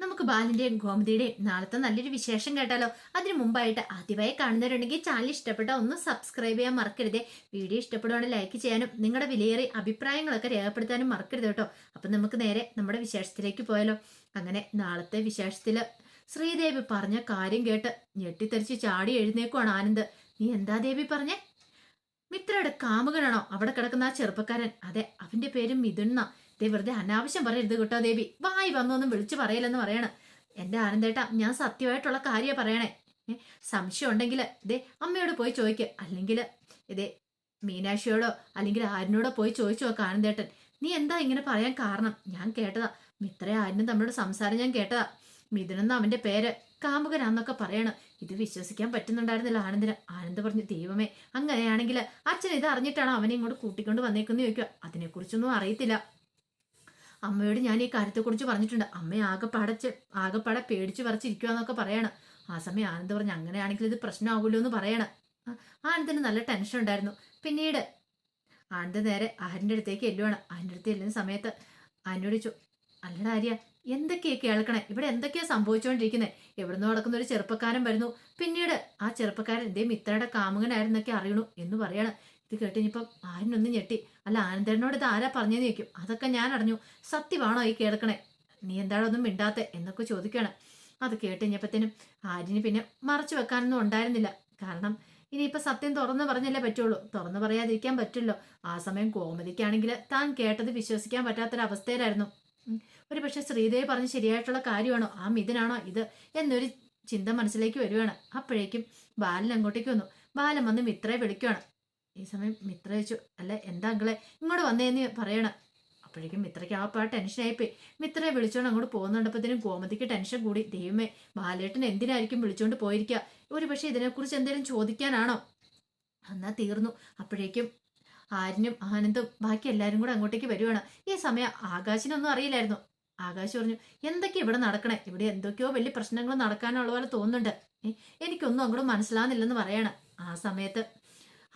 നമുക്ക് ബാലിന്റെയും ഗോമതിയുടെയും നാളത്തെ നല്ലൊരു വിശേഷം കേട്ടാലോ? അതിനു മുമ്പായിട്ട് ആദ്യമായി കാണുന്നവരുണ്ടെങ്കിൽ ചാനൽ ഇഷ്ടപ്പെട്ട ഒന്ന് സബ്സ്ക്രൈബ് ചെയ്യാൻ മറക്കരുതേ. വീഡിയോ ഇഷ്ടപ്പെടുവാണെങ്കിൽ ലൈക്ക് ചെയ്യാനും നിങ്ങളുടെ വിലയേറിയ അഭിപ്രായങ്ങളൊക്കെ രേഖപ്പെടുത്താനും മറക്കരുത് കേട്ടോ. അപ്പം നമുക്ക് നേരെ നമ്മുടെ വിശേഷത്തിലേക്ക് പോയാലോ. അങ്ങനെ നാളത്തെ വിശേഷത്തിൽ ശ്രീദേവി പറഞ്ഞ കാര്യം കേട്ട് ഞെട്ടിത്തെറിച്ച് ചാടി എഴുന്നേക്കുവാണ് ആനന്ദ്. നീ എന്താ ദേവി പറഞ്ഞേ? മിത്രയുടെ കാമുകനാണോ അവിടെ കിടക്കുന്ന ആ ചെറുപ്പക്കാരൻ? അതെ അവന്റെ പേര് മിഥുന്ന ദേ വെറുതെ അനാവശ്യം പറയരുത് കേട്ടോ ദേവി. വായി വന്നൊന്നും വിളിച്ചു പറയില്ലെന്ന് പറയണം. എന്റെ ആനന്ദേട്ട ഞാൻ സത്യമായിട്ടുള്ള കാര്യം പറയണേ. സംശയം ഉണ്ടെങ്കിൽ ഇതേ അമ്മയോട് പോയി ചോദിക്ക. അല്ലെങ്കിൽ ഇതേ മീനാക്ഷിയോടോ അല്ലെങ്കിൽ ആരിനോടോ പോയി ചോദിച്ചു നോക്കുക ആനന്ദേട്ടൻ. നീ എന്താ ഇങ്ങനെ പറയാൻ കാരണം? ഞാൻ കേട്ടതാ. മിത്ര ആരിനും തമ്മിലുള്ള സംസാരം ഞാൻ കേട്ടതാ. മിഥുനെന്ന് അവന്റെ പേര് കാമുകനാന്നൊക്കെ പറയണം. ഇത് വിശ്വസിക്കാൻ പറ്റുന്നുണ്ടായിരുന്നില്ല ആനന്ദിന്. ആനന്ദ് പറഞ്ഞു ദൈവമേ അങ്ങനെയാണെങ്കിൽ അച്ഛൻ ഇത് അറിഞ്ഞിട്ടാണോ അവനെ ഇങ്ങോട്ട് കൂട്ടിക്കൊണ്ട് വന്നേക്കുന്നു ചോദിക്കുക. അതിനെക്കുറിച്ചൊന്നും അറിയത്തില്ല. അമ്മയോട് ഞാൻ ഈ കാര്യത്തെക്കുറിച്ച് പറഞ്ഞിട്ടുണ്ട്. അമ്മ ആകെപ്പാടച്ച് ആകെപ്പാടെ പേടിച്ച് പറിച്ചിരിക്കുക എന്നൊക്കെ പറയണം. ആ സമയം ആനന്ദ് പറഞ്ഞു അങ്ങനെയാണെങ്കിൽ ഇത് പ്രശ്നമാകുമല്ലോ എന്ന് പറയണം. ആനന്ദിന് നല്ല ടെൻഷൻ ഉണ്ടായിരുന്നു. പിന്നീട് ആനന്ദ് നേരെ ആരിന്റെ അടുത്തേക്ക് എല്ലുവാണ് ആരിന്റെ അടുത്ത് എല്ലുന്ന സമയത്ത് ആനോട് ചോ അല്ലടാ ആര്യ എന്തൊക്കെയാ കേൾക്കണേ ഇവിടെ എന്തൊക്കെയാ സംഭവിച്ചുകൊണ്ടിരിക്കുന്നത് എവിടുന്ന് നടക്കുന്ന ഒരു ചെറുപ്പക്കാരൻ വരുന്നു. പിന്നീട് ആ ചെറുപ്പക്കാരൻ എന്തേ മിത്രയുടെ കാമുകനായിരുന്നൊക്കെ അറിയണു എന്ന് പറയാണ്. ഇത് കേട്ട് ഇനിയിപ്പം ആരിനൊന്നും ഞെട്ടി. അല്ല ആനന്ദനോട് ഇത് ആരാ പറഞ്ഞെന്ന് ചോദിക്കും. അതൊക്കെ ഞാൻ അറിഞ്ഞു. സത്യമാണോ ഈ കേൾക്കണേ? നീ എന്താണോ ഒന്നും മിണ്ടാത്തെ എന്നൊക്കെ ചോദിക്കുകയാണ് അത് കേട്ട് കഴിഞ്ഞപ്പത്തേനും ആര്യന് പിന്നെ മറച്ചു വെക്കാനൊന്നും ഉണ്ടായിരുന്നില്ല. കാരണം ഇനിയിപ്പോൾ സത്യം തുറന്നു പറഞ്ഞല്ലേ പറ്റുള്ളൂ. തുറന്നു പറയാതിരിക്കാൻ പറ്റില്ലോ ആ സമയം കോമതിക്കാണെങ്കിൽ താൻ കേട്ടത് വിശ്വസിക്കാൻ പറ്റാത്തൊരവസ്ഥയിലായിരുന്നു. ഒരു പക്ഷെ ശ്രീദേവി പറഞ്ഞ് ശരിയായിട്ടുള്ള കാര്യമാണോ? ആ മിഥുനാണോ ഇത് എന്നൊരു ചിന്ത മനസ്സിലേക്ക് വരുവാണ്. അപ്പോഴേക്കും ബാലൻ അങ്ങോട്ടേക്ക് വന്നു. ബാലൻ വന്ന് മിത്രയെ വിളിക്കുവാണ്. ഈ സമയം മിത്ര ചോദിച്ചു അല്ല എന്താ അങ്കിളെ? ഇങ്ങോട്ട് വന്നേന്ന് പറയണം. അപ്പോഴേക്കും മിത്രയ്ക്ക് ആ പാ ടെൻഷനായിപ്പോയി മിത്രയെ വിളിച്ചോണ്ട് അങ്ങോട്ട് പോകുന്നുണ്ടപ്പത്തിനും ഗോമതിക്ക് ടെൻഷൻ കൂടി. ദൈവമേ ബാലേട്ടൻ എന്തിനായിരിക്കും വിളിച്ചോണ്ട് പോയിരിക്കുക ഒരു പക്ഷേ ഇതിനെക്കുറിച്ച് എന്തെങ്കിലും ചോദിക്കാനാണോ? എന്നാ തീർന്നു. അപ്പോഴേക്കും ആരിനും ആനന്ദും ബാക്കി എല്ലാവരും കൂടെ അങ്ങോട്ടേക്ക് വരുവാണ്. ഈ സമയം ആകാശിനൊന്നും അറിയില്ലായിരുന്നു. ആകാശ് പറഞ്ഞു എന്തൊക്കെ ഇവിടെ നടക്കണേ? ഇവിടെ എന്തൊക്കെയോ വലിയ പ്രശ്നങ്ങൾ നടക്കാനുള്ള പോലെ തോന്നുന്നുണ്ട്. എനിക്കൊന്നും അങ്ങോട്ട് മനസ്സിലാകുന്നില്ലെന്ന് പറയണം. ആ സമയത്ത്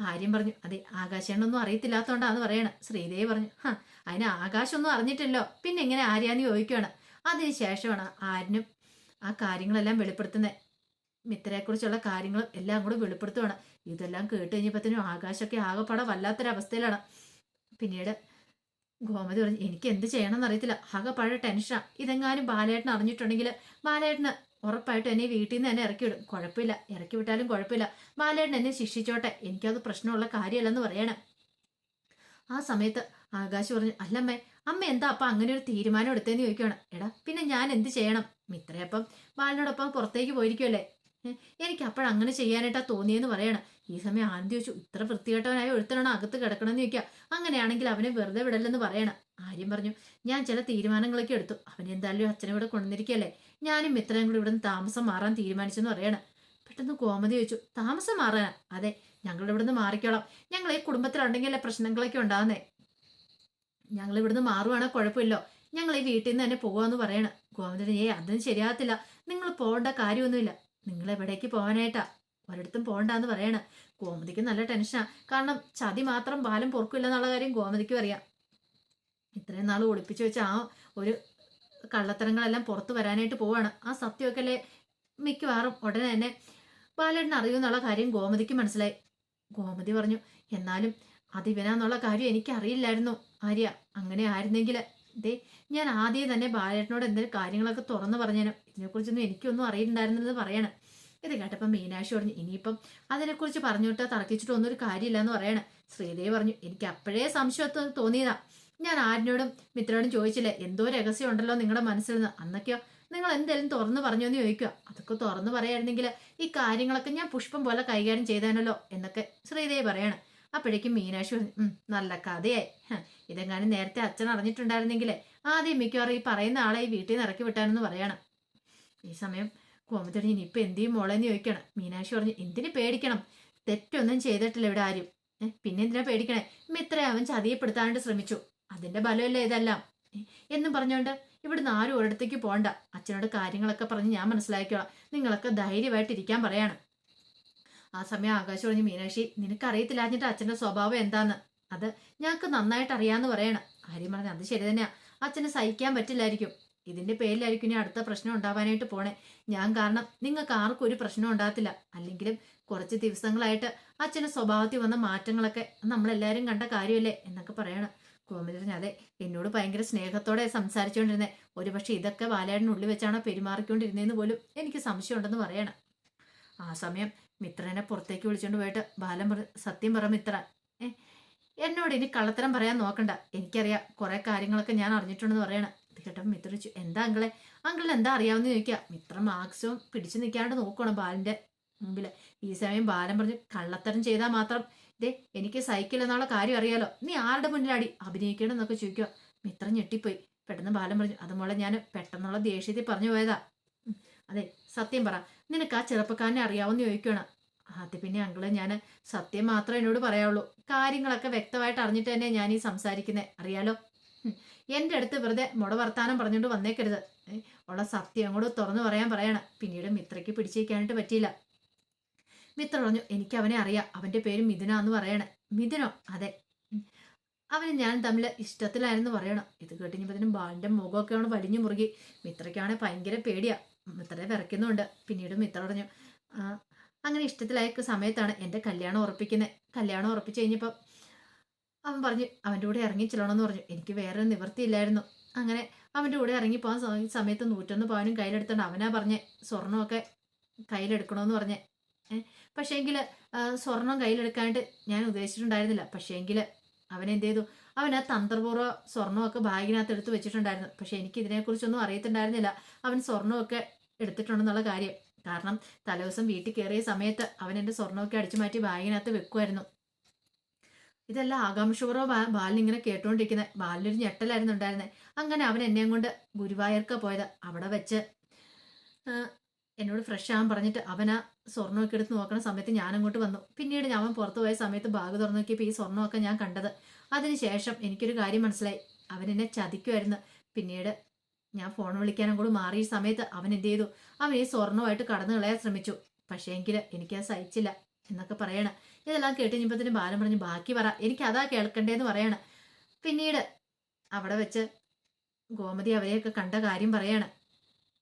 ആര്യം പറഞ്ഞു. അതെ ആകാശേണ്ണൊന്നും അറിയത്തില്ലാത്തോണ്ടാന്ന് പറയണം. ശ്രീദേവി പറഞ്ഞു ഹ അതിന് ആകാശമൊന്നും അറിഞ്ഞിട്ടില്ലോ പിന്നെ എങ്ങനെ ആര്യാന്ന് ചോദിക്കുകയാണ് അതിന് ശേഷമാണ് ആരിനും ആ കാര്യങ്ങളെല്ലാം വെളിപ്പെടുത്തുന്നത് മിത്രയെക്കുറിച്ചുള്ള കാര്യങ്ങളും എല്ലാം കൂടെ വെളിപ്പെടുത്തുവാണ്. ഇതെല്ലാം കേട്ട് കഴിഞ്ഞപ്പോഴത്തേനും ആകാശമൊക്കെ ആകെപ്പാടെ വല്ലാത്തൊരവസ്ഥയിലാണ്. പിന്നീട് ഗോമതി പറഞ്ഞു എനിക്ക് എന്ത് ചെയ്യണമെന്ന് അറിയത്തില്ല ആകെപ്പാടെ ടെൻഷനാണ് ഇതെങ്ങാനും ബാലേട്ടൻ അറിഞ്ഞിട്ടുണ്ടെങ്കിൽ ബാലേട്ടന് ഉറപ്പായിട്ടും എന്നെ വീട്ടിൽ നിന്ന് തന്നെ ഇറക്കി വിടും. കുഴപ്പമില്ല. ഇറക്കി വിട്ടാലും കുഴപ്പമില്ല. ബാലേട്ടൻ എന്നെ ശിക്ഷിച്ചോട്ടെ. എനിക്കത് പ്രശ്നമുള്ള കാര്യമല്ലെന്ന് പറയണം. ആ സമയത്ത് ആകാശ് പറഞ്ഞു അല്ലമ്മേ അമ്മ എന്താ അപ്പം അങ്ങനെ ഒരു തീരുമാനം എടുത്തേന്ന് ചോദിക്കുകയാണ് എടാ പിന്നെ ഞാൻ എന്ത് ചെയ്യണം? മിത്രയപ്പം ബാലിനോടൊപ്പം പുറത്തേക്ക് പോയിരിക്കുമല്ലേ എനിക്ക് അപ്പോഴങ്ങനെ ചെയ്യാനായിട്ടാ തോന്നിയെന്ന് പറയണം. ഈ സമയം ആനന്ദി ചോദിച്ചു ഇത്ര വൃത്തികെട്ടവനായ ഒരുത്തനാണ് അകത്ത് കിടക്കണമെന്ന് ചോദിക്കുക അങ്ങനെയാണെങ്കിൽ അവനെ വെറുതെ വിടല്ലെന്ന് പറയണം. ആര്യം പറഞ്ഞു ഞാൻ ചില തീരുമാനങ്ങളൊക്കെ എടുത്തു. അവൻ എന്തായാലും അച്ഛനെ ഇവിടെ കൊണ്ടുവന്നിരിക്കുകയല്ലേ ഞാനും ഇത്രയും കൂടി ഇവിടുന്ന് താമസം മാറാൻ തീരുമാനിച്ചെന്ന് പറയണം. പെട്ടെന്ന് കോമതി ചോദിച്ചു താമസം മാറാനാ? അതെ ഞങ്ങൾ ഇവിടുന്ന് മാറിക്കോളാം. ഞങ്ങൾ ഈ കുടുംബത്തിലുണ്ടെങ്കിലല്ലേ പ്രശ്നങ്ങളൊക്കെ ഉണ്ടാകുന്നേ ഞങ്ങൾ ഇവിടുന്ന് മാറുവാണെങ്കിൽ കുഴപ്പമില്ലോ. ഞങ്ങൾ ഈ വീട്ടിൽ നിന്ന് തന്നെ പോകാമെന്ന് പറയണം. ഗോവിന്ദൻ ഏ അതൊന്നും ശരിയാകത്തില്ല. നിങ്ങൾ പോകേണ്ട കാര്യമൊന്നുമില്ല. നിങ്ങൾ എവിടേക്ക് പോകാനായിട്ടാ ഒരിടത്തും പോകണ്ടെന്ന് പറയണ. ഗോമതിക്ക് നല്ല ടെൻഷനാ. കാരണം ചതി മാത്രം ബാലം പൊറുക്കില്ല എന്നുള്ള കാര്യം ഗോമതിക്കും അറിയാം. ഇത്രയും നാൾ ഒളിപ്പിച്ചു വെച്ച ആ ഒരു കള്ളത്തരങ്ങളെല്ലാം പുറത്തു വരാനായിട്ട് പോവാണ്. ആ സത്യമൊക്കെ അല്ലേ മിക്കവാറും ഉടനെ തന്നെ ബാലേട്ടൻ അറിയുമെന്നുള്ള കാര്യം ഗോമതിക്ക് മനസ്സിലായി. ഗോമതി പറഞ്ഞു എന്നാലും അതിവനാന്നുള്ള കാര്യം എനിക്കറിയില്ലായിരുന്നു ആര്യ. അങ്ങനെ ആയിരുന്നെങ്കിൽ ദേ ഞാൻ ആദ്യം തന്നെ ബാലേട്ടനോട് എന്തെങ്കിലും കാര്യങ്ങളൊക്കെ തുറന്നു പറഞ്ഞേനും. ഇതിനെക്കുറിച്ചൊന്നും എനിക്കൊന്നും അറിയില്ലായിരുന്നെന്ന് പറയണം. ഇത് കേട്ടപ്പം മീനാക്ഷി പറഞ്ഞു ഇനിയിപ്പം അതിനെക്കുറിച്ച് പറഞ്ഞിട്ടോ തർക്കിച്ചിട്ടോ ഒന്നും ഒരു കാര്യമില്ല എന്ന് പറയണം. ശ്രീദേവി പറഞ്ഞു എനിക്ക് അപ്പോഴേ സംശയത്വം തോന്നിയതാ. ഞാൻ ആരിനോടും മിത്രനോടും ചോദിച്ചില്ലേ. എന്തോ രഹസ്യം ഉണ്ടല്ലോ നിങ്ങളുടെ മനസ്സിൽ നിന്ന് അന്നൊക്കെയോ നിങ്ങൾ എന്തെങ്കിലും തുറന്നു പറഞ്ഞു എന്ന് ചോദിക്കുക. അതൊക്കെ തുറന്നു പറയായിരുന്നെങ്കിൽ ഈ കാര്യങ്ങളൊക്കെ ഞാൻ പുഷ്പം പോലെ കൈകാര്യം ചെയ്താനല്ലോ എന്നൊക്കെ ശ്രീദേവി പറയാണ്. അപ്പോഴേക്കും മീനാക്ഷി പറഞ്ഞു നല്ല കഥയായി. ഇതെങ്ങാനും നേരത്തെ അച്ഛൻ അറിഞ്ഞിട്ടുണ്ടായിരുന്നെങ്കിലേ ആദ്യം മിക്കവാറും ഈ പറയുന്ന ആളെ ഈ വീട്ടിൽ നിന്ന് ഇറക്കി വിട്ടാനെന്ന് പറയണം. ഈ സമയം കോമത്തോടി ഇനി ഇപ്പൊ എന്ത് മോളെന്ന് ചോദിക്കണം. മീനാക്ഷി പറഞ്ഞു എന്തിന് പേടിക്കണം? തെറ്റൊന്നും ചെയ്തിട്ടില്ല ഇവിടെ ആരും. പിന്നെ എന്തിനാ പേടിക്കണേ? മിത്ര അവൻ ചതിയപ്പെടുത്താനായിട്ട് ശ്രമിച്ചു. അതിന്റെ ബലമല്ലേ ഇതെല്ലാം? എന്നും പറഞ്ഞോണ്ട് ഇവിടുന്ന് ആരും ഒരിടത്തേക്ക് പോണ്ട. അച്ഛനോട് കാര്യങ്ങളൊക്കെ പറഞ്ഞ് ഞാൻ മനസ്സിലാക്കിയോളാം നിങ്ങളൊക്കെ ധൈര്യമായിട്ട് ഇരിക്കാൻ പറയാണ്. ആ സമയം ആകാശം പറഞ്ഞു മീനാക്ഷി നിനക്കറിയത്തില്ലാഞ്ഞിട്ട് അച്ഛന്റെ സ്വഭാവം എന്താന്ന്? അത് ഞങ്ങൾക്ക് നന്നായിട്ട് അറിയാന്ന് പറയണം. ആര്യം പറഞ്ഞു അത് ശരി തന്നെയാ. അച്ഛന് സഹിക്കാൻ പറ്റില്ലായിരിക്കും. ഇതിന്റെ പേരിലായിരിക്കും ഇനി അടുത്ത പ്രശ്നം ഉണ്ടാവാനായിട്ട് പോണേ. ഞാൻ കാരണം നിങ്ങൾക്ക് ആർക്കും ഒരു പ്രശ്നം ഉണ്ടാകത്തില്ല. അല്ലെങ്കിലും കുറച്ച് ദിവസങ്ങളായിട്ട് അച്ഛന്റെ സ്വഭാവത്തിൽ വന്ന മാറ്റങ്ങളൊക്കെ നമ്മളെല്ലാവരും കണ്ട കാര്യമല്ലേ എന്നൊക്കെ പറയണം. ഗോമതി പറഞ്ഞു അതെ എന്നോട് ഭയങ്കര സ്നേഹത്തോടെ സംസാരിച്ചുകൊണ്ടിരുന്നേ ഒരുപക്ഷെ ഇതൊക്കെ ബാലേട്ടനുള്ളിൽ വെച്ചാണോ പെരുമാറിക്കൊണ്ടിരുന്നതെന്ന് പോലും എനിക്ക് സംശയമുണ്ടെന്ന് പറയണം. ആ സമയം മിത്രനെ പുറത്തേക്ക് വിളിച്ചുകൊണ്ട് പോയിട്ട് ബാലൻ പറ സത്യം പറ മിത്ര. എന്നോട് ഇനി കള്ളത്തരം പറയാൻ നോക്കണ്ട. എനിക്കറിയാം കുറെ കാര്യങ്ങളൊക്കെ ഞാൻ അറിഞ്ഞിട്ടുണ്ടെന്ന് പറയണം. ഇത് കേട്ടപ്പോൾ മിത്ര ചോദിച്ചു എന്താ അങ്കിളെ? അങ്കിളിന് എന്താ അറിയാവുന്ന ചോദിക്കുക മിത്ര മാക്സിമം പിടിച്ചു നിൽക്കാണ്ട് നോക്കണം ബാലിന്റെ മുമ്പിൽ ഈ സമയം ബാലൻ പറഞ്ഞു കള്ളത്തരം ചെയ്താൽ മാത്രം. ദേ എനിക്ക് സൈക്കിൾ എന്നുള്ള കാര്യം അറിയാലോ. നീ ആരുടെ മുന്നിലാടി? അഭിനയിക്കണം എന്നൊക്കെ ചോദിക്കുക മിത്ര ഞെട്ടിപ്പോയി. പെട്ടെന്ന് ബാലൻ പറഞ്ഞു അതുപോലെ ഞാൻ പെട്ടെന്നുള്ള ദേഷ്യത്തിൽ പറഞ്ഞു പോയതാ. അതെ സത്യം പറ. നിനക്ക് ആ ചെറുപ്പക്കാരനെ അറിയാവുന്ന ചോദിക്കണം അത് പിന്നെ അങ്കിൾ ഞാൻ സത്യം മാത്രമേ എന്നോട് പറയാവുള്ളൂ. കാര്യങ്ങളൊക്കെ വ്യക്തമായിട്ട് അറിഞ്ഞിട്ട് തന്നെ ഞാൻ ഈ സംസാരിക്കുന്നത് അറിയാലോ? എന്റെ അടുത്ത് വെറുതെ മുട വർത്താനം പറഞ്ഞുകൊണ്ട് വന്നേക്കരുത്. ഉള്ള സത്യം അങ്ങോട്ട് തുറന്നു പറയാൻ പറയണം. പിന്നീട് മിത്രയ്ക്ക് പിടിച്ചേക്കാനായിട്ട് പറ്റിയില്ല. മിത്ര പറഞ്ഞു എനിക്ക് അവനെ അറിയാം. അവന്റെ പേര് മിഥുന എന്ന് പറയണേ. മിഥുനോ? അതെ. അവന് ഞാൻ തമ്മിൽ ഇഷ്ടത്തിലായിരുന്നു പറയണം. ഇത് കേട്ടിഞ്ഞപ്പോഴത്തേനും ബാലിന്റെ മുഖമൊക്കെ ആണ് വലിഞ്ഞു മുറുകി. മിത്രയ്ക്കാണെ ഭയങ്കര പേടിയാ. മിത്രയെ വിറയ്ക്കുന്നുണ്ട്. പിന്നീട് മിത്ര പറഞ്ഞു അങ്ങനെ ഇഷ്ടത്തിലായ സമയത്താണ് എന്റെ കല്യാണം ഉറപ്പിക്കുന്നത് കല്യാണം ഉറപ്പിച്ചു കഴിഞ്ഞപ്പോൾ അവൻ പറഞ്ഞു അവന്റെ കൂടെ ഇറങ്ങി ചെല്ലണമെന്ന് പറഞ്ഞു. എനിക്ക് വേറെ നിവൃത്തിയില്ലായിരുന്നു അങ്ങനെ അവന്റെ കൂടെ ഇറങ്ങി പോകാൻ സമയത്ത് നൂറ്റൊന്ന് പവനും കയ്യിലെടുത്തോണ്ട് അവനാ പറഞ്ഞേ സ്വർണമൊക്കെ കയ്യിലെടുക്കണമെന്ന് പറഞ്ഞേ. പക്ഷേ പക്ഷേങ്കിൽ സ്വർണം കയ്യിലെടുക്കാനായിട്ട് ഞാൻ ഉദ്ദേശിച്ചിട്ടുണ്ടായിരുന്നില്ല. പക്ഷേങ്കിൽ അവൻ എന്ത് ചെയ്തു? അവൻ ആ തന്ത്രപൂർവ സ്വർണമൊക്കെ ബാഗിനകത്ത് എടുത്ത് വെച്ചിട്ടുണ്ടായിരുന്നു. പക്ഷെ എനിക്ക് ഇതിനെക്കുറിച്ചൊന്നും അറിയത്തിണ്ടായിരുന്നില്ല. അവൻ സ്വർണമൊക്കെ എടുത്തിട്ടുണ്ടെന്നുള്ള കാര്യം. കാരണം തലേദിവസം വീട്ടിൽ കയറിയ സമയത്ത് അവൻ എന്റെ സ്വർണമൊക്കെ അടിച്ചു മാറ്റി ബാഗിനകത്ത് വെക്കുമായിരുന്നു ഇതെല്ലാം ആകാംക്ഷപൂർവം ബാലിനിങ്ങനെ കേട്ടോണ്ടിരിക്കുന്നത് ബാലിനൊരു ഞെട്ടലായിരുന്നു ഉണ്ടായിരുന്നത് അങ്ങനെ അവൻ എന്നെയും കൊണ്ട് ഗുരുവായൂർക്ക പോയത്. അവിടെ വെച്ച് എന്നോട് ഫ്രഷ് ആകാൻ പറഞ്ഞിട്ട് അവൻ ആ സ്വർണമൊക്കെ എടുത്ത് നോക്കുന്ന സമയത്ത് ഞാൻ അങ്ങോട്ട് വന്നു. പിന്നീട് ഞാൻ പുറത്തു പോയ സമയത്ത് ബാഗ് തുറന്നു നോക്കിയപ്പോൾ ഈ സ്വർണമൊക്കെ ഞാൻ കണ്ടത്. അതിനുശേഷം എനിക്കൊരു കാര്യം മനസ്സിലായി. അവൻ എന്നെ ചതിക്കുമായിരുന്നു പിന്നീട് ഞാൻ ഫോൺ വിളിക്കാനും കൂടി മാറിയ സമയത്ത് അവൻ എന്ത് ചെയ്തു? അവൻ ഈ സ്വർണമായിട്ട് കടന്നു കളയാൻ ശ്രമിച്ചു. പക്ഷേ എങ്കിൽ എനിക്കത് സഹിച്ചില്ല എന്നൊക്കെ പറയണം. ഇതെല്ലാം കേട്ട് കഴിഞ്ഞപ്പോഴത്തേനും ബാലം പറഞ്ഞു ബാക്കി പറ. എനിക്ക് അതാ കേൾക്കണ്ടേന്ന് പറയാണ്. പിന്നീട് അവിടെ വെച്ച് ഗോമതി അവരെയൊക്കെ കണ്ട കാര്യം പറയാണ്.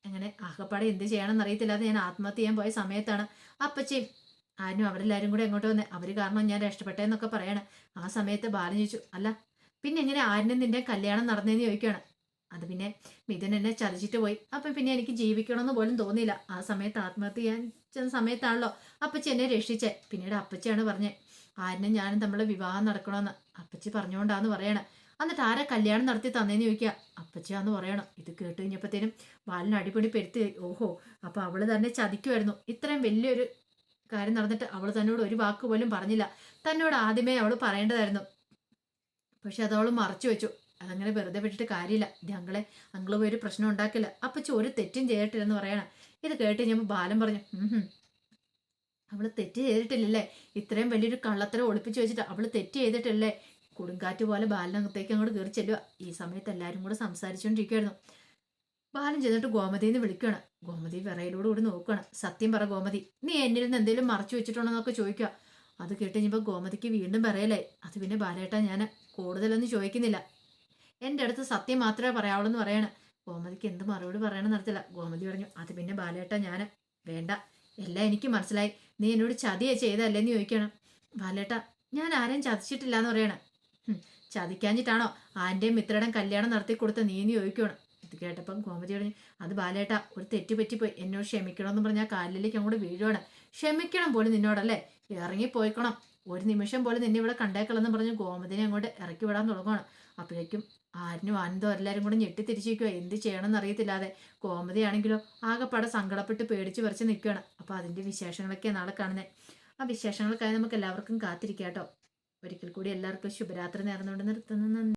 അങ്ങനെ ആകപ്പാടെ എന്ത് ചെയ്യണമെന്ന് അറിയത്തില്ലാതെ ഞാൻ ആത്മഹത്യ ചെയ്യാൻ പോയ സമയത്താണ്. അപ്പച്ചയും ആരും അവരെല്ലാവരും കൂടെ എങ്ങോട്ട് വന്നേ? അവർ കാരണം ഞാൻ രക്ഷപ്പെട്ടേന്നൊക്കെ പറയാണ്. ആ സമയത്ത് ബാലൻ ചോദിച്ചു അല്ല പിന്നെ എങ്ങനെ ആരിനും നിന്റെ കല്യാണം നടന്നേന്ന് ചോദിക്കുകയാണ്. അത് പിന്നെ മിഥുൻ എന്നെ ചതിച്ചിട്ട് പോയി. അപ്പം പിന്നെ എനിക്ക് ജീവിക്കണമെന്ന് പോലും തോന്നിയില്ല. ആ സമയത്ത് ആത്മഹത്യ ചെയ്യാൻ ചെന്ന സമയത്താണല്ലോ അപ്പച്ചി എന്നെ രക്ഷിച്ചേ. പിന്നീട് അപ്പച്ചിയാണ് പറഞ്ഞേ ആരിനും ഞാനും തമ്മിൽ വിവാഹം നടക്കണമെന്ന്. അപ്പച്ചി പറഞ്ഞുകൊണ്ടാന്ന് പറയണേ. എന്നിട്ട് ആരെ കല്യാണം നടത്തി തന്നേന്ന് ചോദിക്കുക അപ്പച്ചിയാന്ന് പറയണം. ഇത് കേട്ട് കഴിഞ്ഞപ്പോഴത്തേനും ബാലിന് അടിപൊളി പെരുത്തി. ഓഹോ അപ്പൊ അവൾ തന്നെ ചതിക്കുമായിരുന്നു ഇത്രയും വലിയൊരു കാര്യം നടന്നിട്ട് അവൾ തന്നോട് ഒരു വാക്ക് പോലും പറഞ്ഞില്ല. തന്നോട് ആദ്യമേ അവൾ പറയേണ്ടതായിരുന്നു. പക്ഷെ അത് അവൾ മറച്ചു വെച്ചു. അതങ്ങനെ വെറുതെ വിട്ടിട്ട് കാര്യമില്ല. ഞങ്ങളെ അങ്ങളെ പോയി ഒരു പ്രശ്നം ഉണ്ടാക്കില്ല. അപ്പച്ചി ഒരു തെറ്റും ചെയ്തിട്ടില്ലെന്ന് പറയണം. ഇത് കേട്ട് ഞാൻ ബാലൻ പറഞ്ഞു "ഉം അവൾ തെറ്റ് ചെയ്തിട്ടില്ലല്ലേ? ഇത്രയും വലിയൊരു കള്ളത്തരം ഒളിപ്പിച്ചു വെച്ചിട്ട് അവൾ തെറ്റ് ചെയ്തിട്ടില്ലേ? കൊടുങ്കാറ്റ് പോലെ ബാലനകത്തേക്ക് അങ്ങോട്ട് കയറി ചെല്ലുക. ഈ സമയത്ത് എല്ലാവരും കൂടെ സംസാരിച്ചുകൊണ്ടിരിക്കുകയായിരുന്നു ബാലൻ ചെന്നിട്ട് ഗോമതിന്ന് വിളിക്കുകയാണ് ഗോമതി വിറയിലൂടെ കൂടി നോക്കുകയാണ് സത്യം പറ ഗോമതി നീ എന്നിൽ നിന്ന് എന്തെങ്കിലും മറച്ചു വെച്ചിട്ടുണ്ടോന്നൊക്കെ ചോദിക്കുക. അത് കേട്ട് കഴിഞ്ഞപ്പോൾ ഗോമതിക്ക് വീണ്ടും പറയലായി അത് പിന്നെ ബാലേട്ടാ ഞാൻ കൂടുതലൊന്നും ചോദിക്കുന്നില്ല. എന്റെ അടുത്ത് സത്യം മാത്രമേ പറയാവുള്ളൂ എന്ന് പറയണം. ഗോമതിക്ക് എന്ത് മറുപടി പറയണമെന്ന് നടത്തില്ല ഗോമതി പറഞ്ഞു അത് പിന്നെ ബാലേട്ട ഞാൻ വേണ്ട. എല്ലാം എനിക്ക് മനസ്സിലായി. നീ എന്നോട് ചതിയെ ചെയ്തല്ലേന്ന് ചോദിക്കണം. ബാലേട്ട ഞാൻ ആരെയും ചതിച്ചിട്ടില്ല എന്ന് പറയണം. "ഹും, ചതിക്കാഞ്ഞിട്ടാണോ ആന്റെയും മിത്രയുടെയും കല്യാണം നടത്തി കൊടുത്ത നീ എന്ന് ചോദിക്കണം ഇത് കേട്ടപ്പം ഗോമതി പറഞ്ഞു അത് ബാലേട്ട ഒരു തെറ്റ് പറ്റിപ്പോയി. എന്നോട് ക്ഷമിക്കണമെന്ന് പറഞ്ഞാൽ കാലിലേക്ക് അങ്ങോട്ട് വീഴുവാണ്. ക്ഷമിക്കണം പോലും നിന്നോടല്ലേ? ഇറങ്ങി പോയിക്കണം ഒരു നിമിഷം പോലെ നിന്നെ ഇവിടെ കണ്ടേക്കളെന്ന് പറഞ്ഞ് ഗോമതിനെ അങ്ങോട്ട് ഇറക്കി വിടാൻ തുടങ്ങുകയാണ് അപ്പോഴേക്കും ആരിനും ആനന്ദോ എല്ലാവരും കൂടെ ഞെട്ടി തിരിച്ചിരിക്കുക എന്ത് ചെയ്യണമെന്ന് അറിയത്തില്ലാതെ ഗോമതിയാണെങ്കിലോ ആകെപ്പാടെ സങ്കടപ്പെട്ട് പേടിച്ച് പറിച്ച് നിൽക്കുകയാണ് അപ്പോൾ അതിന്റെ വിശേഷങ്ങളൊക്കെ നാളെ കാണുന്നത് ആ വിശേഷങ്ങൾക്കായി നമുക്ക് എല്ലാവർക്കും കാത്തിരിക്കാം കേട്ടോ ഒരിക്കൽ കൂടി എല്ലാവർക്കും ശുഭരാത്രി നേർന്നുകൊണ്ട് നിർത്തുന്നു.